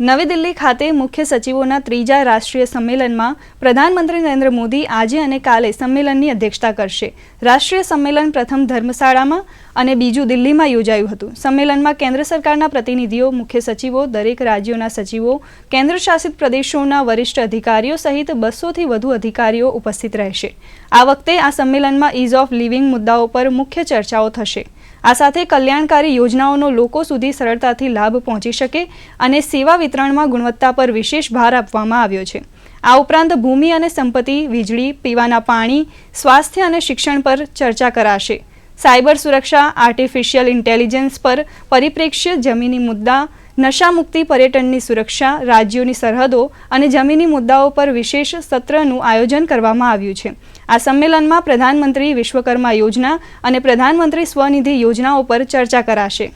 નવી દિલ્હી ખાતે મુખ્ય સચિવોના ત્રીજા રાષ્ટ્રીય સંમેલનમાં પ્રધાનમંત્રી નરેન્દ્ર મોદી આજે અને કાલે સંમેલનની અધ્યક્ષતા કરશે. રાષ્ટ્રીય સંમેલન પ્રથમ ધર્મશાળામાં અને બીજું દિલ્હીમાં યોજાયું હતું. સંમેલનમાં કેન્દ્ર સરકારના પ્રતિનિધિઓ, મુખ્ય સચિવો, દરેક રાજ્યોના સચિવો કેન્દ્ર શાસિત પ્રદેશોના વરિષ્ઠ અધિકારીઓ સહિત બસોથી વધુ અધિકારીઓ ઉપસ્થિત રહેશે. આ વખતે આ સંમેલનમાં ઇઝ ઓફ લિવિંગ મુદ્દાઓ પર મુખ્ય ચર્ચાઓ થશે. આ સાથે કલ્યાણકારી યોજનાઓનો લોકો સુધી સરળતાથી લાભ પહોંચી શકે અને સેવા વિતરણમાં ગુણવત્તા પર વિશેષ ભાર આપવામાં આવ્યો છે. આ ઉપરાંત ભૂમિ અને સંપત્તિ, વીજળી, પીવાના પાણી, સ્વાસ્થ્ય અને શિક્ષણ પર ચર્ચા કરાશે. સાયબર સુરક્ષા, આર્ટિફિશિયલ ઇન્ટેલિજન્સ પર પરિપ્રેક્ષ્ય જમીની મુદ્દા, નશામુક્તિ પર્યટનની સુરક્ષા, રાજ્યોની સરહદો અને જમીની મુદ્દાઓ પર વિશેષ સત્રનું આયોજન કરવામાં આવ્યું છે. આ સંમેલનમાં પ્રધાનમંત્રી વિશ્વકર્મા યોજના અને પ્રધાનમંત્રી સ્વનિધિ યોજનાઓ પર ચર્ચા કરાશે.